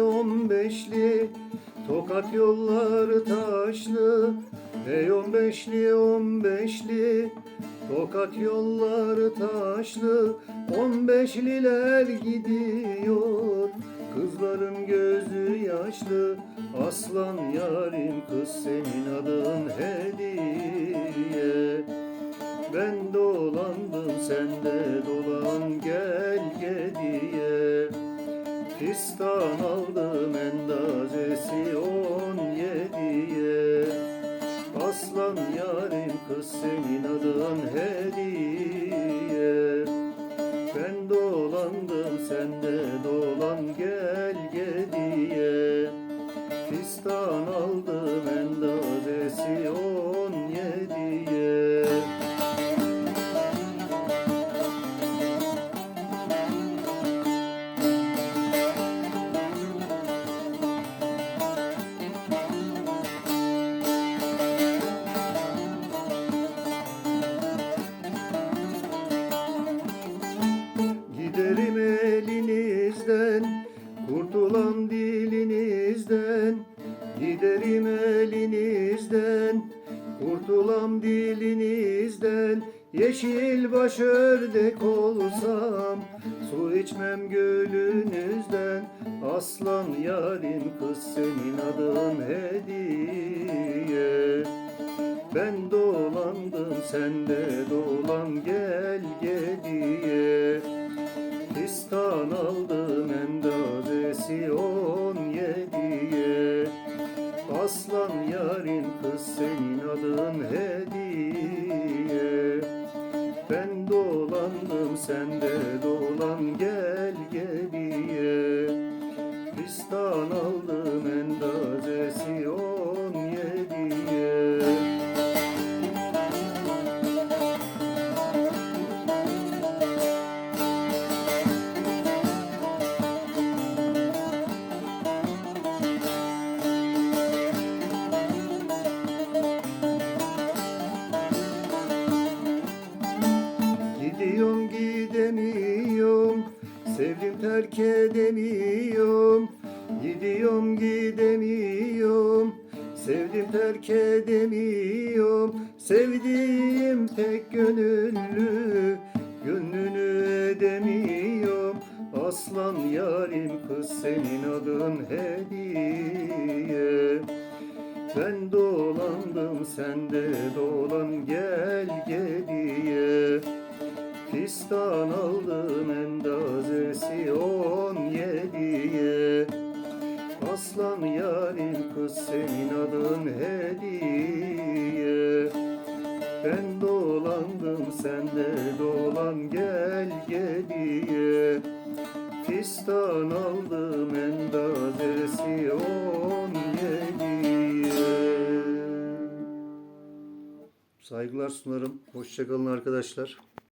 on beşli Tokat yolları taşlı Hey on beşli on beşli. Tokat yolları taşlı On beşliler gidiyor. Kızların gözü yaşlı Aslan yarim kız senin adın Fistan aldım endazesi on yediye. Aslan yarim kız senin adın hediye. Ben dolandım sen de dolan gel gediye. Fistan aldım endazesi on kurtulan dilinizden. Giderim elinizden, kurtulam dilinizden. Yeşil baş ördek olsam, su içmem gölünüzden. Aslan yarim kız senin adın hediye. Ben dolandım sen de dolan gel gediye Fistan aldım endazesi on yediye. Aslan yarim kız senin adın hediye. Ben dolandım sen de dolan gel gediye Fistan aldım endazesi Sevdim terk edemiyorum Gidiyorum gidemiyorum. Sevdim terk edemiyorum Sevdiğim tek gönüllü Gönlünü edemiyorum. Aslan yarim kız senin adın hediye. Ben dolandım sen de dolan gel geriye Fistan aldım endazesi kız senin adın hediye Ben dolandım sen de dolan gel geriye Fistan aldım endazesi on yediye Saygılar sunarım. Hoşçakalın arkadaşlar.